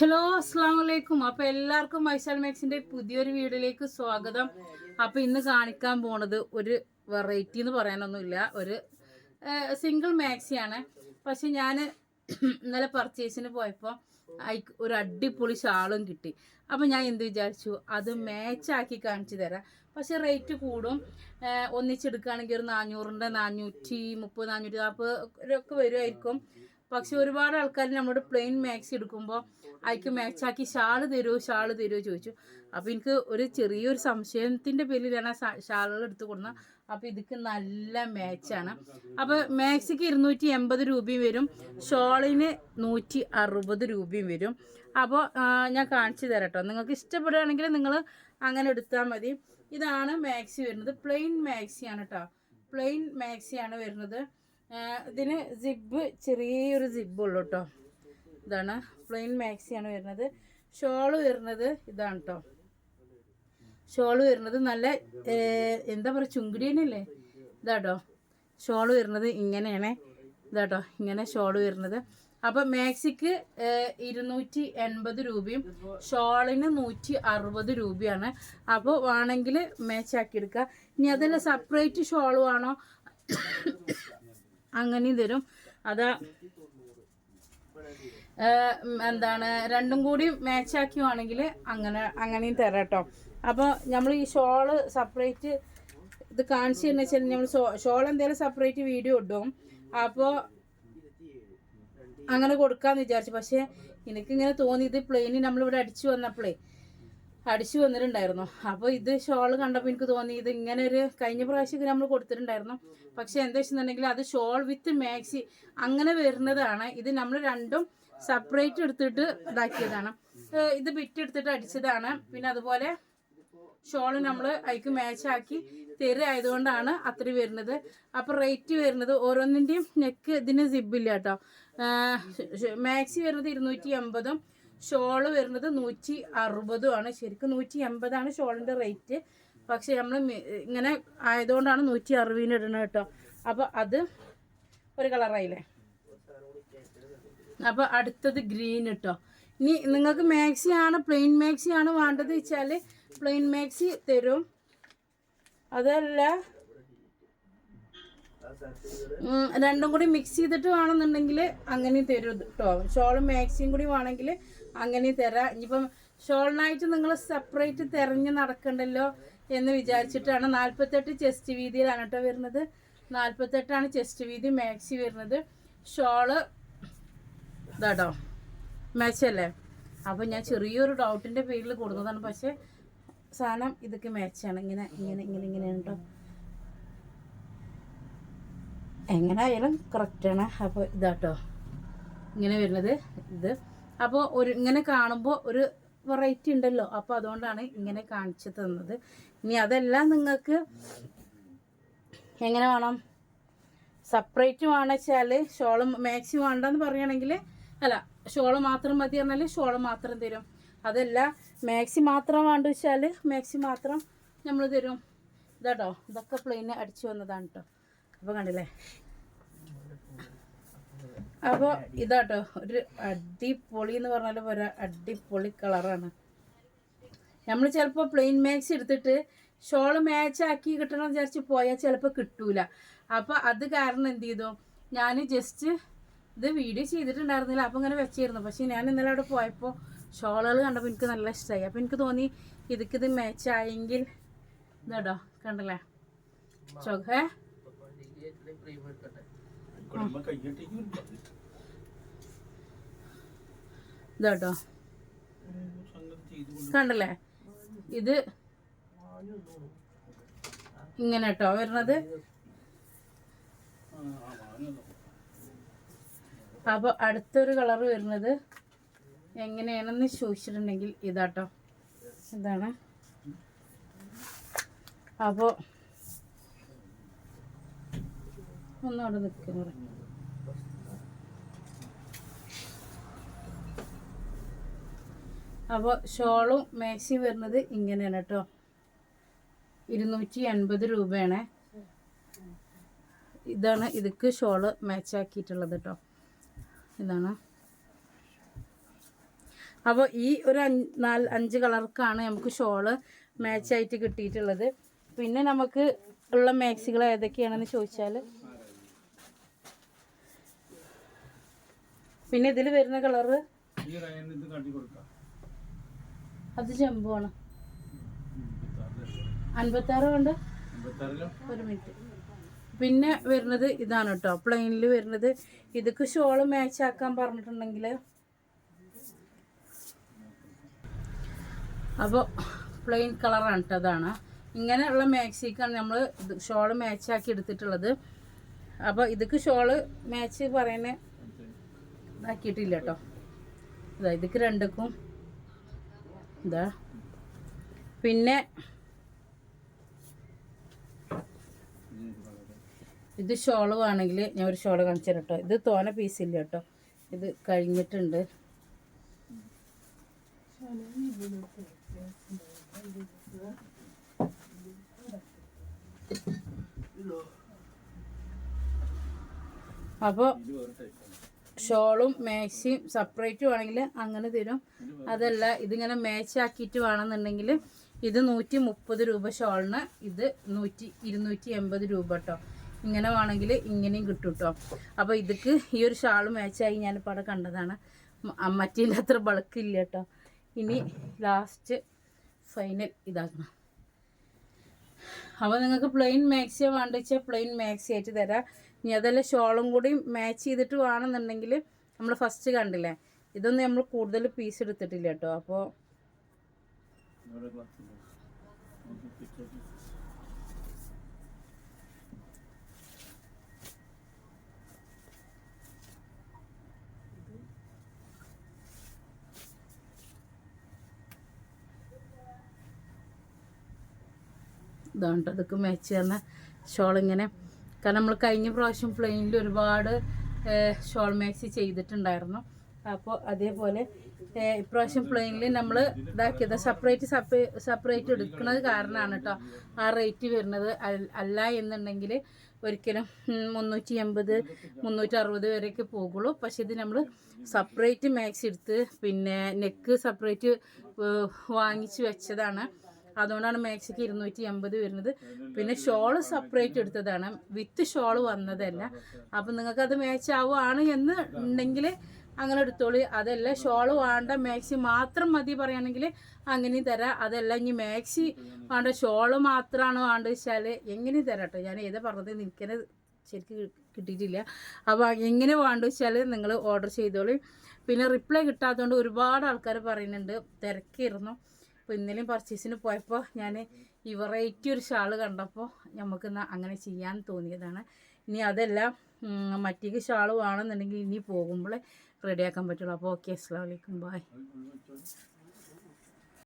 Hello അസ്സാം വലൈക്കും അപ്പൊ എല്ലാവർക്കും വൈശാൽ മാക്സിന്റെ പുതിയൊരു വീഡിയോയിലേക്ക് സ്വാഗതം. അപ്പൊ ഇന്ന് കാണിക്കാൻ പോണത് ഒരു വെറൈറ്റി എന്ന് പറയാനൊന്നുമില്ല. ഒരു സിംഗിൾ മാക്സിയാണ് പക്ഷെ ഞാൻ ഇന്നലെ പർച്ചേസിന് പോയപ്പോൾ ഒരു അടിപൊളി ഷാളും കിട്ടി. അപ്പം ഞാൻ എന്ത് വിചാരിച്ചു? അത് മാച്ചാക്കി കാണിച്ചു തരാം. പക്ഷെ റേറ്റ് കൂടും. ഒന്നിച്ചെടുക്കുകയാണെങ്കിൽ ഒരു നാനൂറിന്റെ നാനൂറ്റി മുപ്പത് നാനൂറ്റി നാൽപ്പത് ഒക്കെ വരുമായിരിക്കും. പക്ഷെ ഒരുപാട് ആൾക്കാർ നമ്മുടെ പ്ലെയിൻ മാക്സി എടുക്കുമ്പോൾ അയക്ക് മാച്ചാക്കി ഷാൾ തരുമോ ഷാൾ തരുമോ ചോദിച്ചു. അപ്പോൾ എനിക്ക് ഒരു ചെറിയൊരു സംശയത്തിന്റെ പേരിലാണ് ഷാളുകൾ എടുത്തു കൊടുക്കുന്നത് അപ്പോൾ ഇതിക്ക് നല്ല മാച്ചാണ് അപ്പോൾ മാക്സിക്ക് ഇരുന്നൂറ്റി എൺപത് രൂപയും വരും. ഷോളിന് നൂറ്റി അറുപത് രൂപയും വരും. അപ്പോൾ ഞാൻ കാണിച്ചു തരാം കേട്ടോ നിങ്ങൾക്ക് ഇഷ്ടപ്പെടുകയാണെങ്കിൽ നിങ്ങൾ അങ്ങനെ എടുത്താൽ മതി. ഇതാണ് മാക്സി വരുന്നത്. പ്ലെയിൻ മാക്സിയാണ് കേട്ടോ പ്ലെയിൻ മാക്സിയാണ് വരുന്നത്. ഇതിന് സിബ് ചെറിയൊരു സിബ് ഉള്ളു കേട്ടോ ഇതാണ്. പ്ലെയിൻ മാക്സിയാണ് വരുന്നത്. ഷോൾ വരുന്നത് ഇതാണ് കേട്ടോ ഷോൾ വരുന്നത് നല്ല എന്താ പറയുക ചുങ്കുടിയനല്ലേ ഇതാട്ടോ ഷോൾ വരുന്നത് ഇങ്ങനെയാണ്. ഇതാട്ടോ ഇങ്ങനെ ഷോൾ വരുന്നത്. അപ്പം മാക്സിക്ക് ഇരുന്നൂറ്റി എൺപത് രൂപയും ഷോളിന് നൂറ്റി അറുപത് രൂപയാണ്. അപ്പോൾ വേണമെങ്കിൽ മാച്ചാക്കി എടുക്കുക ഇനി അതല്ല സെപ്പറേറ്റ് ഷോൾ വേണോ? അങ്ങനെയും തരും അതാ എന്താണ് രണ്ടും കൂടി മാച്ച് ആക്കിയുവാണെങ്കിൽ അങ്ങനെ അങ്ങനെയും തരാം കേട്ടോ അപ്പോൾ നമ്മൾ ഈ ഷോൾ സെപ്പറേറ്റ് ഇത് കാണിച്ചു തന്നെ വെച്ചാൽ നമ്മൾ ഷോൾ എന്തെങ്കിലും സെപ്പറേറ്റ് വീഡിയോ ഇടും. അപ്പോൾ അങ്ങനെ കൊടുക്കാന്ന് വിചാരിച്ചു. പക്ഷേ എനിക്കിങ്ങനെ തോന്നി ഇത് പ്ലെയിന് നമ്മളിവിടെ അടിച്ചു വന്നപ്പോഴേ അടിച്ചു വന്നിട്ടുണ്ടായിരുന്നു. അപ്പോൾ ഇത് ഷോൾ കണ്ടപ്പോൾ എനിക്ക് തോന്നി ഇത് ഇങ്ങനെ ഒരു കഴിഞ്ഞ പ്രാവശ്യം നമ്മൾ കൊടുത്തിട്ടുണ്ടായിരുന്നു. പക്ഷേ എന്താ വെച്ചിട്ടുണ്ടെങ്കിൽ അത് ഷോൾ വിത്ത് മാക്സി അങ്ങനെ വരുന്നതാണ്. ഇത് നമ്മൾ രണ്ടും സെപ്പറേറ്റ് എടുത്തിട്ട് ഇതാക്കിയതാണ്. ഇത് ബിറ്റ് എടുത്തിട്ട് അടിച്ചതാണ്. പിന്നെ അതുപോലെ ഷോൾ നമ്മൾ അതിക്ക് മാച്ച് ആക്കി തരുക ആയതുകൊണ്ടാണ് അത്ര വരുന്നത്. അപ്പോൾ റേറ്റ് വരുന്നത് ഓരോന്നിന്റെയും നെക്ക് ഇതിന് സിബില്ല കേട്ടോ. മാക്സി വരുന്നത് ഇരുന്നൂറ്റി എൺപതും ഷോൾ വരുന്നത് നൂറ്റി അറുപതും ആണ്. ശരിക്കും നൂറ്റി എൺപതാണ് ഷോളിന്റെ റേറ്റ്. പക്ഷെ നമ്മൾ ഇങ്ങനെ ആയതുകൊണ്ടാണ് നൂറ്റി അറുപതിന് ഇടുന്നത് കേട്ടോ. അപ്പോൾ അത് ഒരു കളറായില്ലേ അപ്പോൾ അടുത്തത് ഗ്രീൻ കേട്ടോ. ഇനി നിങ്ങൾക്ക് മാക്സി ആണ് പ്ലെയിൻ മാക്സി ആണ് വേണ്ടത് വെച്ചാൽ പ്ലെയിൻ മാക്സി തരും. അതല്ല രണ്ടും കൂടി മിക്സ് ചെയ്തിട്ട് വേണമെന്നുണ്ടെങ്കിൽ അങ്ങനെയും തരും കേട്ടോ. ഷോളും മാക്സിയും കൂടി വേണമെങ്കിൽ അങ്ങനെയും തരാം. ഇനിയിപ്പം ഷോളിനായിട്ട് നിങ്ങൾ സെപ്പറേറ്റ് തിരഞ്ഞ് നടക്കണ്ടല്ലോ എന്ന് വിചാരിച്ചിട്ടാണ് നാൽപ്പത്തെട്ട് ചെസ്റ്റ് വീതിയിലാണ് കേട്ടോ വരുന്നത്. നാൽപ്പത്തെട്ടാണ് ചെസ്റ്റ് വീതി മാക്സി വരുന്നത്. ഷോൾ ഇതാട്ടോ മാച്ചല്ലേ അപ്പോൾ ഞാൻ ചെറിയൊരു ഡൗട്ടിന്റെ പേരിൽ കൊടുക്കുന്നതാണ്. പക്ഷേ സാധനം ഇതൊക്കെ മാച്ചാണ് ഇങ്ങനെ ഇങ്ങനെ ഇങ്ങനെ ഇങ്ങനെയാണ് കേട്ടോ എങ്ങനെ ആയാലും കറക്റ്റാണ് അപ്പോൾ ഇതാട്ടോ ഇങ്ങനെ വരുന്നത്. ഇത് അപ്പോൾ ഒരു ഇങ്ങനെ കാണുമ്പോൾ ഒരു വെറൈറ്റി ഉണ്ടല്ലോ. അപ്പോൾ അതുകൊണ്ടാണ് ഇങ്ങനെ കാണിച്ചു തന്നത്. ഇനി അതെല്ലാം നിങ്ങൾക്ക് എങ്ങനെ വേണം? സെപ്പറേറ്റ് വേണമെച്ചാൽ ഷോൾ മാക്സി വേണ്ടെന്ന് പറയുകയാണെങ്കിൽ അല്ല ഷോൾ മാത്രം മതി പറഞ്ഞാൽ ഷോൾ മാത്രം തരും. അതല്ല മാക്സി മാത്രം വേണ്ട വെച്ചാൽ മാക്സി മാത്രം നമ്മൾ തരും. ഇതാട്ടോ. ഇതൊക്കെ പ്ലെയിന് അടിച്ചു വന്നതാണ് കേട്ടോ അപ്പോൾ കണ്ടില്ലേ? അപ്പോൾ ഇതാട്ടോ ഒരു അടിപൊളി എന്ന് പറഞ്ഞാൽ ഒരു അടിപൊളി കളറാണ്. നമ്മൾ ചിലപ്പോൾ പ്ലെയിൻ മാച്ച് എടുത്തിട്ട് ഷോൾ മാച്ച് ആക്കി കിട്ടണം വിചാരിച്ച് പോയാൽ ചിലപ്പോൾ കിട്ടൂല. അപ്പോൾ അത് കാരണം എന്ത് ചെയ്തു? ഞാൻ ജസ്റ്റ് ഇത് വീഡിയോ ചെയ്തിട്ടുണ്ടായിരുന്നില്ല. അപ്പോൾ ഇങ്ങനെ വെച്ചിരുന്നു. പക്ഷേ ഞാൻ ഇന്നലെ അവിടെ പോയപ്പോൾ ഷോളുകൾ കണ്ടപ്പോൾ എനിക്ക് നല്ല ഇഷ്ടമായി അപ്പോൾ എനിക്ക് തോന്നി ഇതിക്കിത് മാച്ച് ആയെങ്കിൽ ഇതാട്ടോ കണ്ടല്ലേ? ചൊക്കെ ഇതാട്ടോ. കണ്ടല്ലേ? ഇത് ഇങ്ങനെ കേട്ടോ വരുന്നത് അപ്പോൾ അടുത്തൊരു കളർ വരുന്നത് എങ്ങനെയാണെന്ന് ചോദിച്ചിട്ടുണ്ടെങ്കിൽ ഇതാട്ടോ. ഇതാണ്. അപ്പോൾ ഒന്നവിടെ നിൽക്കുന്നത് അപ്പോൾ ഷോളും മാക്സിയും വരുന്നത് ഇങ്ങനെയാണ് കേട്ടോ. ഇരുന്നൂറ്റി എൺപത് രൂപയാണ്. ഇതാണ് ഇതിക്ക് ഷോൾ മാച്ചാക്കിയിട്ടുള്ളത് കേട്ടോ. ഇതാണ്. അപ്പോൾ ഈ ഒരു അഞ്ച് നാല് അഞ്ച് കളർക്കാണ് നമുക്ക് ഷോൾ മാച്ചായിട്ട് കിട്ടിയിട്ടുള്ളത്. പിന്നെ നമുക്ക് ഉള്ള മാക്സികൾ ഏതൊക്കെയാണെന്ന് ചോദിച്ചാൽ പിന്നെ ഇതിൽ വരുന്ന കളറ് അത് ചെമ്പുമാണ് അൻപത്താറ് കൊണ്ട് അമ്പത്താറിലോ? ഒരു മിനിറ്റ്. പിന്നെ വരുന്നത് ഇതാണ് കേട്ടോ പ്ലെയിനിൽ വരുന്നത്. ഇതൊക്കെ ഷോൾ മാച്ച് ആക്കാൻ പറഞ്ഞിട്ടുണ്ടെങ്കിൽ അപ്പോൾ പ്ലെയിൻ കളറാണ് കേട്ടോ അതാണ്. ഇങ്ങനെയുള്ള മാക്സിക്കാണ് നമ്മൾ ഷോൾ മാച്ച് ആക്കി എടുത്തിട്ടുള്ളത്. അപ്പോൾ ഇതൊക്കെ ഷോൾ മാച്ച് പറയുന്ന ഇതാക്കിയിട്ടില്ല കേട്ടോ ഇതാ ഇതിക്ക് രണ്ടുക്കും. ഇതാ. പിന്നെ ഇത് ഷോൾ വേണമെങ്കിൽ ഞാൻ ഒരു ഷോൾ കാണിച്ചു കേട്ടോ. ഇത് തോന പീസില്ല കേട്ടോ. ഇത് കഴിഞ്ഞിട്ടുണ്ട്. അപ്പോൾ ഷോളും മേശയും സെപ്പറേറ്റ് വേണമെങ്കിൽ അങ്ങനെ തരും. അതല്ല ഇതിങ്ങനെ മാച്ച് ആക്കിയിട്ട് വേണമെന്നുണ്ടെങ്കിൽ ഇത് നൂറ്റി മുപ്പത് രൂപ ഷോളിന് ഇത് നൂറ്റി ഇരുന്നൂറ്റി എൺപത് രൂപ കേട്ടോ ഇങ്ങനെ വേണമെങ്കിൽ ഇങ്ങനെയും കിട്ടും കേട്ടോ അപ്പോൾ ഇതിക്ക് ഈ ഒരു ഷാൾ മാച്ചായി ഞാനിപ്പോൾ അവിടെ കണ്ടതാണ്. മറ്റേന്റെ അത്ര ബൾക്കില്ല കേട്ടോ ഇനി ലാസ്റ്റ് ഫൈനൽ ഇതാക്കണം. അപ്പോൾ നിങ്ങൾക്ക് പ്ലെയിൻ മാക്സിയോ വേണ്ട വെച്ചാൽ പ്ലെയിൻ മാക്സി ആയിട്ട് തരാം. ഇനി അതല്ല ഷോളും കൂടി മാച്ച് ചെയ്തിട്ട് വേണമെന്നുണ്ടെങ്കിൽ നമ്മൾ ഫസ്റ്റ് കണ്ടില്ലേ? ഇതൊന്നും നമ്മൾ കൂടുതൽ പീസ് എടുത്തിട്ടില്ല കേട്ടോ. അപ്പോൾ ഇതാണ് ഇതൊക്കെ മാച്ച് ചെയ്യുന്ന ഷോൾ ഇങ്ങനെ കാരണം നമ്മൾ കഴിഞ്ഞ പ്രാവശ്യം പ്ലെയിനിൽ ഒരുപാട് ഷോൾ മാക്സി ചെയ്തിട്ടുണ്ടായിരുന്നു. അപ്പോൾ അതേപോലെ ഇപ്രാവശ്യം പ്ലെയിനിൽ നമ്മൾ ഇതാക്കിയത് സെപ്പറേറ്റ് സെപ്പറേറ്റ് എടുക്കുന്നത് കാരണമാണ് കേട്ടോ ആ റേറ്റ് വരുന്നത്. അല്ല എന്നുണ്ടെങ്കിൽ ഒരിക്കലും മുന്നൂറ്റി എൺപത് മുന്നൂറ്റി അറുപത് വരെയൊക്കെ പോകുള്ളൂ. പക്ഷേ ഇത് നമ്മൾ സെപ്പറേറ്റ് മാക്സ് എടുത്ത് പിന്നെ നെക്ക് സെപ്പറേറ്റ് വാങ്ങിച്ച് വെച്ചതാണ്. അതുകൊണ്ടാണ് മാക്സിക്ക് ഇരുന്നൂറ്റി എൺപത് വരുന്നത്. പിന്നെ ഷോൾ സെപ്പറേറ്റ് എടുത്തതാണ്. വിത്ത് ഷോൾ വന്നതല്ല. അപ്പം നിങ്ങൾക്ക് അത് മാച്ച് ആവുകയാണ് എന്ന് ഉണ്ടെങ്കിൽ അങ്ങനെ എടുത്തോളി. അതല്ല ഷോൾ വേണ്ട മാക്സി മാത്രം മതി പറയുകയാണെങ്കിൽ അങ്ങനെയും തരാം. അതല്ല ഇനി മാക്സി വേണ്ട ഷോൾ മാത്രമാണ് വേണ്ടത് വെച്ചാൽ എങ്ങനെയും തരാം കേട്ടോ ഞാൻ ഏതാ പറഞ്ഞത്? നിൽക്കുന്നത് ശരിക്ക് കിട്ടിയിട്ടില്ല. അപ്പോൾ എങ്ങനെ വേണ്ട വെച്ചാൽ നിങ്ങൾ ഓർഡർ ചെയ്തോളി. പിന്നെ റിപ്ലൈ കിട്ടാത്തതുകൊണ്ട് ഒരുപാട് ആൾക്കാർ പറയുന്നുണ്ട് തിരക്കിയിരുന്നു അപ്പോൾ ഇന്നലെയും പർച്ചേസിന് പോയപ്പോൾ ഞാൻ ഈ വെറൈറ്റി ഒരു ഷാൾ കണ്ടപ്പോൾ നമുക്ക് അങ്ങനെ ചെയ്യാൻ തോന്നിയതാണ്. ഇനി അതല്ല മറ്റേക്ക് ഷാൾ വേണമെന്നുണ്ടെങ്കിൽ ഇനി പോകുമ്പോൾ റെഡിയാക്കാൻ പറ്റുള്ളൂ. അപ്പോൾ ഓക്കെ അസ്സാം വലൈക്കും ബായ്.